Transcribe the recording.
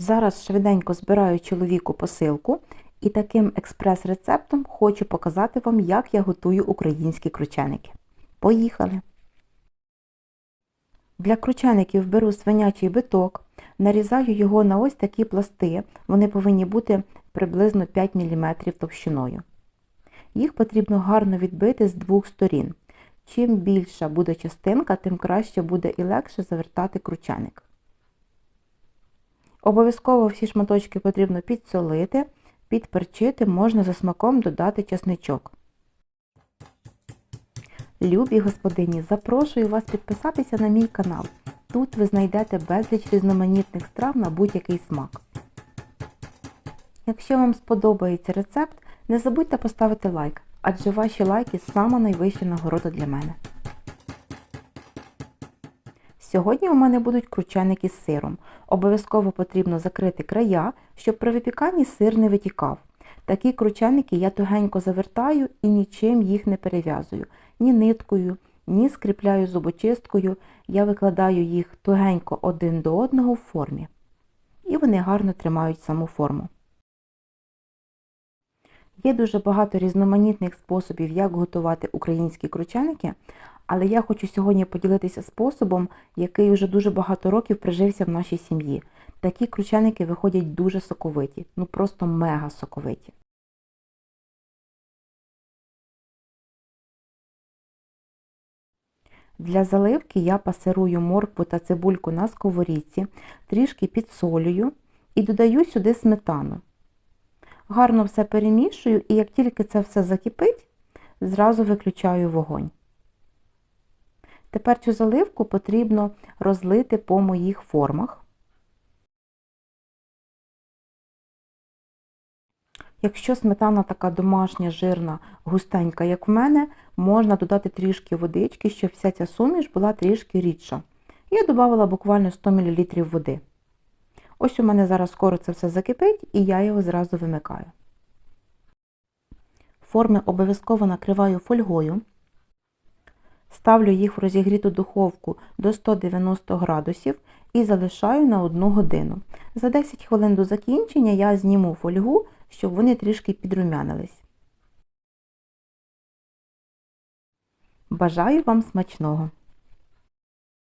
Зараз швиденько збираю чоловіку посилку і таким експрес-рецептом хочу показати вам, як я готую українські крученики. Поїхали! Для кручеників беру свинячий биток, нарізаю його на ось такі пласти, вони повинні бути приблизно 5 мм товщиною. Їх потрібно гарно відбити з двох сторін. Чим більша буде частинка, тим краще буде і легше завертати крученик. Обов'язково всі шматочки потрібно підсолити, підперчити, можна за смаком додати чесничок. Любі господині, запрошую вас підписатися на мій канал. Тут ви знайдете безліч різноманітних страв на будь-який смак. Якщо вам сподобається рецепт, не забудьте поставити лайк, адже ваші лайки сама найвища нагорода для мене. Сьогодні у мене будуть крученики з сиром. Обов'язково потрібно закрити края, щоб при випіканні сир не витікав. Такі крученики я тугенько завертаю і нічим їх не перев'язую. Ні ниткою, ні скріпляю зубочисткою. Я викладаю їх тугенько один до одного в формі. І вони гарно тримають саму форму. Є дуже багато різноманітних способів, як готувати українські крученики, але я хочу сьогодні поділитися способом, який вже дуже багато років прижився в нашій сім'ї. Такі крученики виходять дуже соковиті, ну просто мега соковиті. Для заливки я пасирую моркву та цибульку на сковорідці, трішки підсолюю і додаю сюди сметану. Гарно все перемішую і як тільки це все закипить, зразу виключаю вогонь. Тепер цю заливку потрібно розлити по моїх формах. Якщо сметана така домашня, жирна, густенька, як в мене, можна додати трішки водички, щоб вся ця суміш була трішки рідша. Я додавала буквально 100 мл води. Ось у мене зараз скоро це все закипить і я його зразу вимикаю. Форми обов'язково накриваю фольгою. Ставлю їх в розігріту духовку до 190 градусів і залишаю на 1 годину. За 10 хвилин до закінчення я зніму фольгу, щоб вони трішки підрумянились. Бажаю вам смачного!